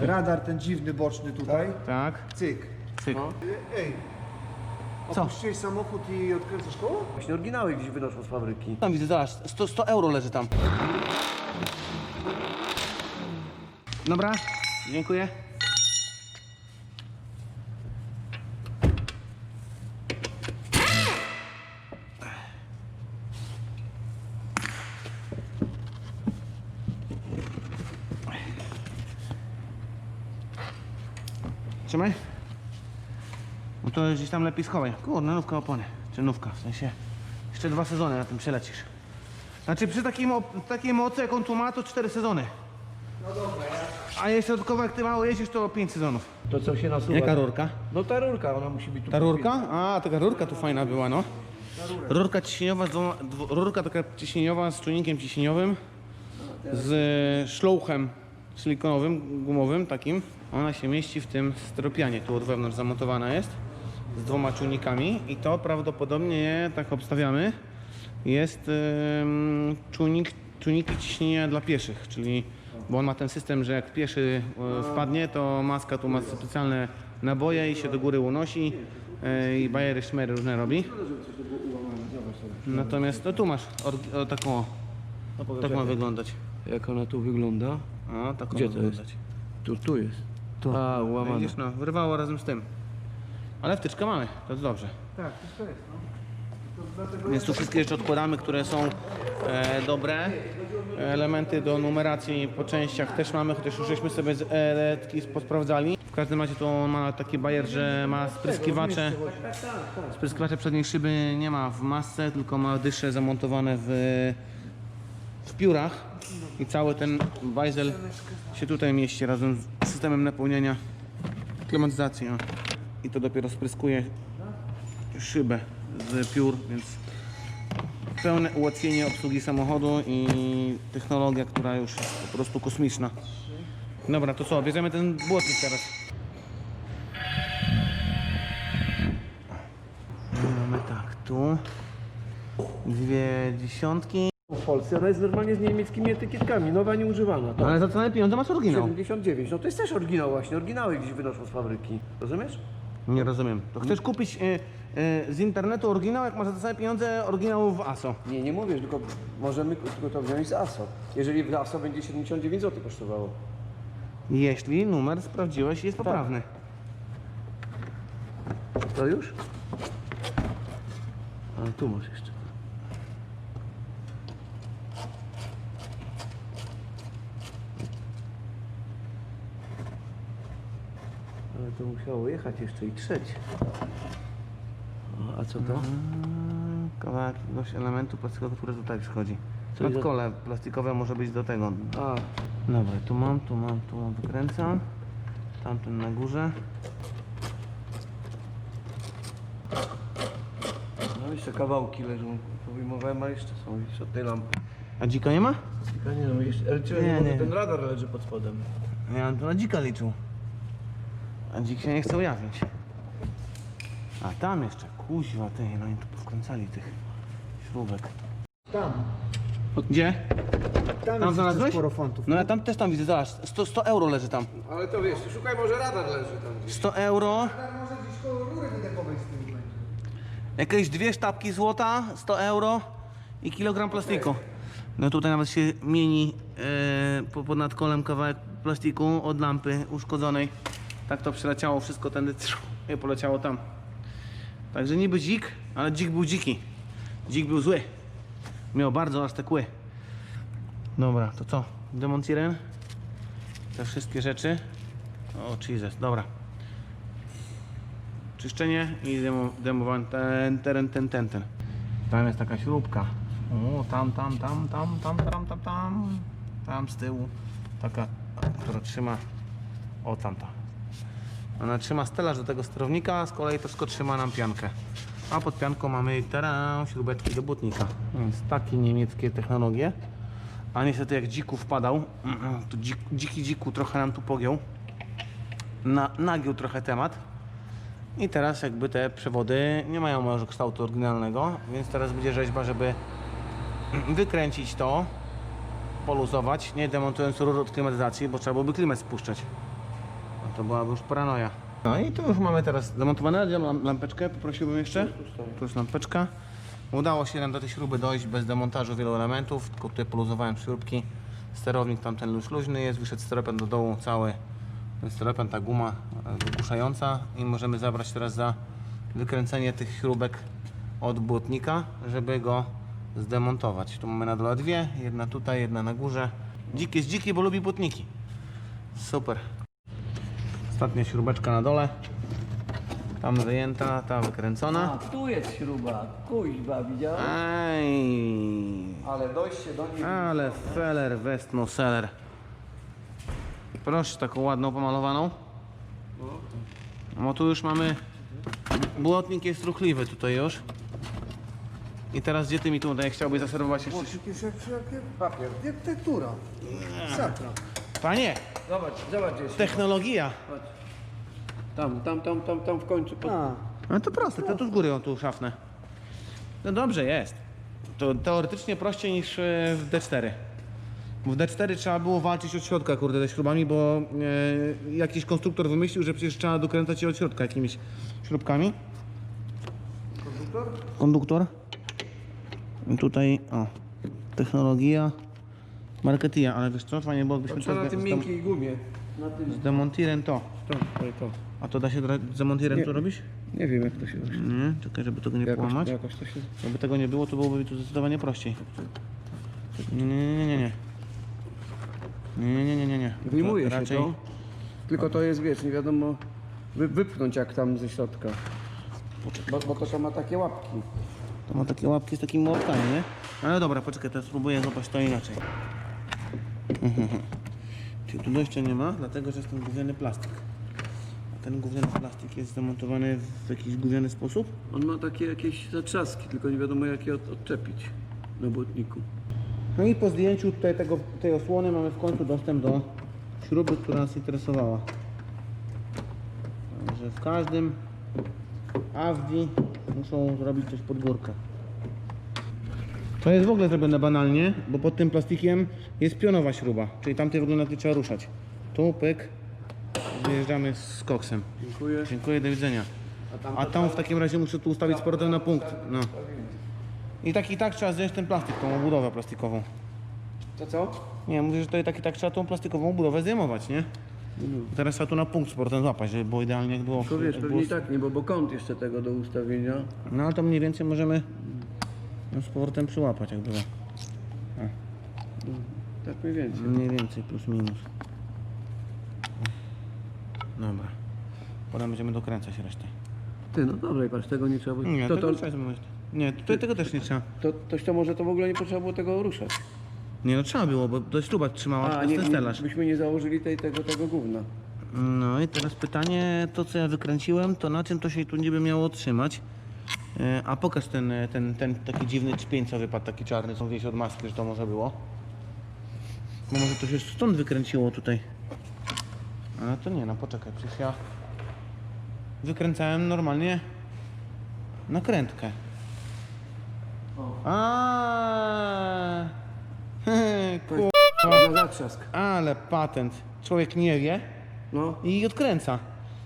Radar ten dziwny boczny tutaj. Tak. Cyk. Cyk. Ej. Co? Opuściłeś samochód i odkręcasz koło? Właśnie oryginały gdzieś wynoszą z fabryki. Tam widzę, zobacz, 100, 100 euro leży tam. Dobra, dziękuję. Trzymaj. No to gdzieś tam lepiej schowaj. Kurde, nówka opony. Czy nówka, w sensie jeszcze dwa sezony na tym przelecisz. Znaczy przy takiej, mo takiej mocy, jaką tu ma, to cztery sezony. No dobra. A jeszcze dodatkowo jak ty mało jeździsz, to pięć sezonów. To co się nasuwa? Jaka rurka? No ta rurka, ona musi być tu. Ta rurka? A, taka rurka tu fajna była, no. Rurka ciśnieniowa, z dwoma, dwu, rurka taka ciśnieniowa z czujnikiem ciśnieniowym, z szlouchem silikonowym, gumowym takim. Ona się mieści w tym stropianie, tu od wewnątrz zamontowana jest, z dwoma czujnikami i to prawdopodobnie, tak obstawiamy, jest czujnik, czujniki ciśnienia dla pieszych, czyli bo on ma ten system, że jak pieszy e, wpadnie, to maska tu ma specjalne naboje i się do góry unosi e, i bajery, szmery różne robi. Natomiast no tu masz orgi- o, taką, tak ma wyglądać. Jak ona tu wygląda? O, tak Gdzie to jest? wyglądać. Tu, tu jest. Tu. A, łamane. Widzisz, no, wyrwało razem z tym. Ale wtyczkę mamy, to jest dobrze. Tak, to jest, no. Więc tu wszystkie rzeczy odkładamy, które są e, dobre. Elementy do numeracji po częściach też mamy, chociaż już żeśmy sobie z eletki posprawdzali. W każdym razie to on ma taki bajer, że ma spryskiwacze. Spryskiwacze przedniej szyby nie ma w masce, tylko ma dysze zamontowane w, w piórach. I cały ten bajzel się tutaj mieści razem z systemem napełniania klimatyzacji. I to dopiero spryskuje szybę z piór, więc pełne ułatwienie obsługi samochodu i technologia, która już jest po prostu kosmiczna. Dobra, to co, bierzemy ten błotnik teraz. Mamy tak, tu dwie dziesiątki. W Polsce ona jest normalnie z niemieckimi etykietkami, nowa, nieużywana. Tak. Ale za całe pieniądze masz oryginał. 79, no to jest też oryginał właśnie, oryginały gdzieś wynoszą z fabryki. Rozumiesz? Nie rozumiem. To chcesz kupić y, y, z internetu oryginał, jak masz za same pieniądze oryginał w ASO. Nie, nie mówię, tylko możemy tylko to wziąć z ASO. Jeżeli w ASO będzie 79 zł kosztowało. Jeśli numer sprawdziłeś i jest poprawny. To już? Ale tu masz jeszcze. Ale to musiało jechać jeszcze i trzeć. A co to? Mm, Kawałek jakiegoś elementu plastikowego, który tutaj przychodzi. Co jest za- plastikowe może być do tego. A, Dobra, tu mam, tu mam, tu mam, wykręcam. Tamten na górze. no jeszcze kawałki leżą. Powyjmowałem, a jeszcze są jeszcze od tej lampy. A dzika nie ma? Nie no, jeszcze, ale czy Nie, nie, nie. ten radar leży pod spodem. Ja bym tu na dzika liczył. A dzik się nie chce ujawnić. A tam jeszcze, kuźwa, ty, no i tu powkręcali tych śrubek. Tam. Gdzie? Tam, jest znalazłeś? sporo fontów. No ja tam też tam widzę, zobacz, 100, 100 euro leży tam. Ale to wiesz, szukaj może radar leży tam gdzieś. 100 euro, Tam może gdzieś koło rury wydechowej z tyłu będzie. jakieś dwie sztabki złota, 100 euro i kilogram plastiku. No tutaj nawet się mieni e, po, pod nadkolem kawałek plastiku od lampy uszkodzonej. Tak to przeleciało wszystko tędy i poleciało tam. Także niby dzik, ale dzik był dziki. Dzik był zły. Miał bardzo aż te kły. Dobra, to co? Demontiren? Te wszystkie rzeczy. O, Jesus, dobra. Czyszczenie i demo, demowanie. Ten, ten, ten, ten, ten. Tam jest taka śrubka. O, tam, tam, tam, tam, tam, tam, tam, tam. Tam z tyłu. Taka, która trzyma. O, tamta. Ona trzyma stelaż do tego sterownika, a z kolei to wszystko trzyma nam piankę. A pod pianką mamy teraz śrubeczki do butnika. Więc takie niemieckie technologie. A niestety jak dziku wpadał, to dzik, dziki dziku trochę nam tu pogiął. Na, trochę temat. I teraz jakby te przewody nie mają może kształtu oryginalnego, więc teraz będzie rzeźba, żeby wykręcić to, poluzować, nie demontując rur od klimatyzacji, bo trzeba byłoby klimat spuszczać. To byłaby już paranoja. No i tu już mamy teraz zamontowane. Mam lampeczkę? Poprosiłbym jeszcze. Tu jest lampeczka. Udało się nam do tej śruby dojść bez demontażu wielu elementów, tylko tutaj poluzowałem śrubki. Sterownik tamten już luźny jest, wyszedł steropen do dołu cały. Ten steropen, ta guma e, wygłuszająca i możemy zabrać teraz za wykręcenie tych śrubek od błotnika, żeby go zdemontować. Tu mamy na dole dwie, jedna tutaj, jedna na górze. Dzik jest dziki, bo lubi błotniki. Super. Ostatnia śrubeczka na dole. Tam wyjęta, ta wykręcona. A, tu jest śruba. Kuźba, widziałeś? Aj, Ale dojście do niej... ale feller, westno seller. Proszę, taką ładną pomalowaną. No tu już mamy, błotnik jest ruchliwy tutaj już. I teraz gdzie ty mi tutaj chciałbyś zaserwować jeszcze? Jakieś jak, jak, papier. Jak tektura. Satra. Panie, Zobacz, zobacz jest. technologia. Tam, tam, tam, tam, tam w końcu. Pod... A, No to proste, to tu z góry on tu szafnę. No dobrze jest. To teoretycznie prościej niż e, w D4. Bo W D4 trzeba było walczyć od środka, kurde, ze śrubami, bo e, jakiś konstruktor wymyślił, że przecież trzeba dokręcać je od środka jakimiś śrubkami. konduktor? Konduktor. I tutaj, o, technologia. Marketia, ale wiesz co, fajnie było, jakbyśmy Trzeba na tym miękkiej gumie. Na tym... z demontirem to. To, to, to. A to da się z demontirem Nie. to robić? Nie wiem jak to się robi. Nie, czekaj, żeby tego nie połamać. jakoś to się... Jakby tego nie było, to byłoby tu zdecydowanie prościej. Nie, nie, nie, nie, nie. Nie, nie, nie, nie, nie, nie. Wyjmuje się raczej, to. Tylko to jest, wiesz, nie wiadomo wy, wypchnąć jak tam ze środka. Bo, bo to, to ma takie łapki. To ma takie łapki z takimi łapkami, nie? Ale dobra, poczekaj, teraz spróbuję złapać to inaczej. Czyli tu dojścia nie ma, dlatego że jest ten gówniany plastik. A ten gówniany plastik jest zamontowany w jakiś gówniany sposób. On ma takie jakieś zatrzaski, tylko nie wiadomo jak je od, odczepić na błotniku. No i po zdjęciu tutaj tego, tej osłony mamy w końcu dostęp do śruby, która nas interesowała. Także w każdym Audi muszą zrobić coś pod górkę. To jest w ogóle zrobione banalnie, bo pod tym plastikiem jest pionowa śruba, czyli tamtej w ogóle nie trzeba ruszać. Tu pyk, wyjeżdżamy z koksem. Dziękuję. Dziękuję, do widzenia. A tam w takim razie muszę tu ustawić z powrotem na punkt. No. I tak i tak trzeba zdjąć ten plastik, tą obudowę plastikową. To co? Nie, mówię, że to i tak i tak trzeba tą plastikową budowę zdejmować, nie? Teraz trzeba tu na punkt z powrotem złapać, żeby było idealnie jak było. Tylko wiesz, jak pewnie było i tak nie, bo, bo kąt jeszcze tego do ustawienia. No ale to mniej więcej możemy ją z powrotem przyłapać, jak było. Tak mniej więcej. Mniej więcej, plus minus. Dobra. Potem będziemy dokręcać resztę. Ty, no dobra, i patrz, tego nie trzeba było. Nie, to, tego to, trzeba. Nie, tutaj tego też nie trzeba. to, toś to może to w ogóle nie potrzeba było tego ruszać. Nie no trzeba było, bo to śruba trzymała A, nie, ten stelaż. byśmy nie założyli tej, tego, tego gówna. No i teraz pytanie, to co ja wykręciłem, to na czym to się tu niby miało trzymać? E, A pokaż ten, e, ten, ten taki dziwny czpień, co wypadł, taki czarny, co gdzieś od maski, że to może było. Bo może to się stąd wykręciło tutaj. Ale to nie, no poczekaj, przecież ja wykręcałem normalnie nakrętkę. A, Ku... Na zatrzask. Ale patent. Człowiek nie wie No, i odkręca.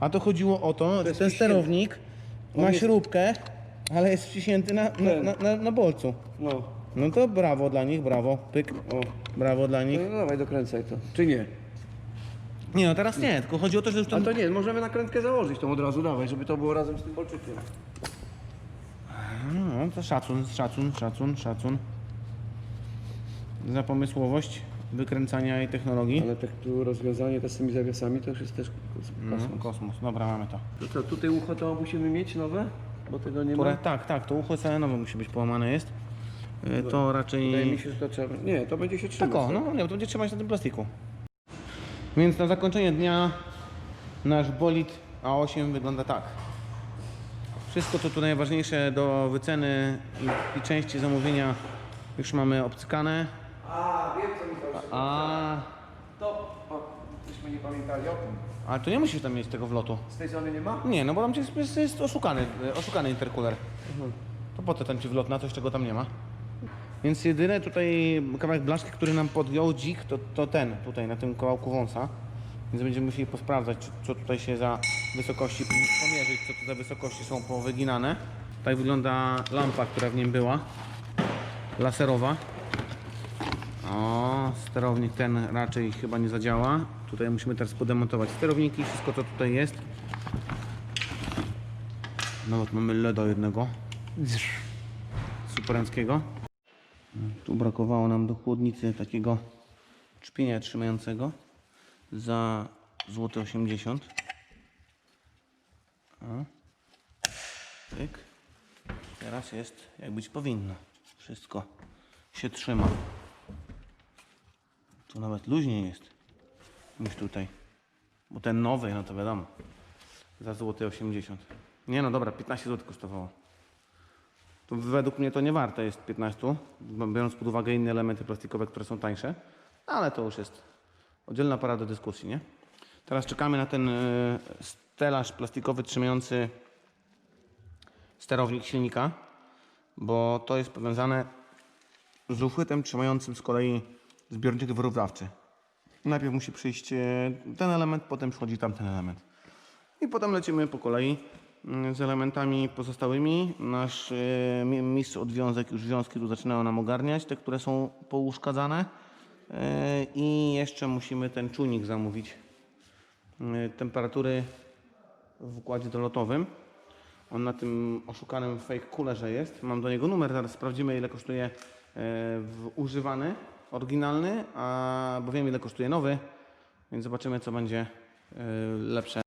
A to chodziło o to, że jest ten sterownik ma śrubkę, ale jest wciśnięty na, na, na, na, na bolcu. no. No to brawo dla nich, brawo. Pyk. O, brawo dla nich. No, no dawaj, dokręcaj to. Czy nie? Nie no teraz nie, tylko chodzi o to, że już A tam... to nie, możemy nakrętkę założyć tą od razu, dawaj, żeby to było razem z tym bolczykiem. No to szacun, szacun, szacun, szacun. Za pomysłowość wykręcania i technologii. Ale tak tu rozwiązanie też z tymi zawiasami to już jest też No, kosmos. kosmos, dobra, mamy to. To co, tutaj ucho to musimy mieć nowe? Bo tego nie Które, ma? tak, tak, to ucho salenowe musi być połamane jest. E, To raczej... Wydaje mi się, że to trzeba... Nie, to będzie się trzymać. Tak o, no nie, to będzie trzymać na tym plastiku. Więc na zakończenie dnia nasz bolid A8 wygląda tak. Wszystko co tu najważniejsze do wyceny i, i części zamówienia już mamy obcykane. A, wiem co mi to A, To, myśmy nie pamiętali o tym. a tu nie musisz tam mieć tego wlotu. Z tej strony nie ma? Nie, no bo tam jest, jest, jest oszukany, e, oszukany interkuler. To po co tam ci wlot na coś, czego tam nie ma? Więc jedyny tutaj kawałek blaszki, który nam podjął dzik, to, to ten tutaj na tym kawałku wąsa. Więc będziemy musieli posprawdzać, co tutaj się za wysokości, pomierzyć, co tu za wysokości są powyginane. Tutaj wygląda lampa, która w nim była, laserowa. O, sterownik ten raczej chyba nie zadziała. Tutaj musimy teraz podemontować sterowniki, wszystko co tutaj jest. Nawet mamy LEDa jednego. Superenckiego. Tu brakowało nam do chłodnicy takiego czpienia trzymającego za złote 80. O. Tyk. Teraz jest jak być powinno. Wszystko się trzyma. Tu nawet luźniej jest niż tutaj. Bo ten nowy, no to wiadomo, za złote 80. Nie no dobra, 15 zł kosztowało. To według mnie to nie warte jest 15, biorąc pod uwagę inne elementy plastikowe, które są tańsze, ale to już jest oddzielna para do dyskusji, nie? Teraz czekamy na ten y, stelaż plastikowy trzymający sterownik silnika, bo to jest powiązane z uchwytem trzymającym z kolei zbiornik wyrównawczy. Najpierw musi przyjść e, ten element, potem przychodzi tamten element. I potem lecimy po kolei mm, z elementami pozostałymi. Nasz e, mi- mistrz odwiązek, już wiązki tu zaczynają nam ogarniać, te, które są pouszkadzane. E, I jeszcze musimy ten czujnik zamówić e, temperatury w układzie dolotowym. On na tym oszukanym fake coolerze jest. Mam do niego numer, zaraz sprawdzimy ile kosztuje używany, oryginalny, a bo wiem ile kosztuje nowy, więc zobaczymy co będzie e, lepsze.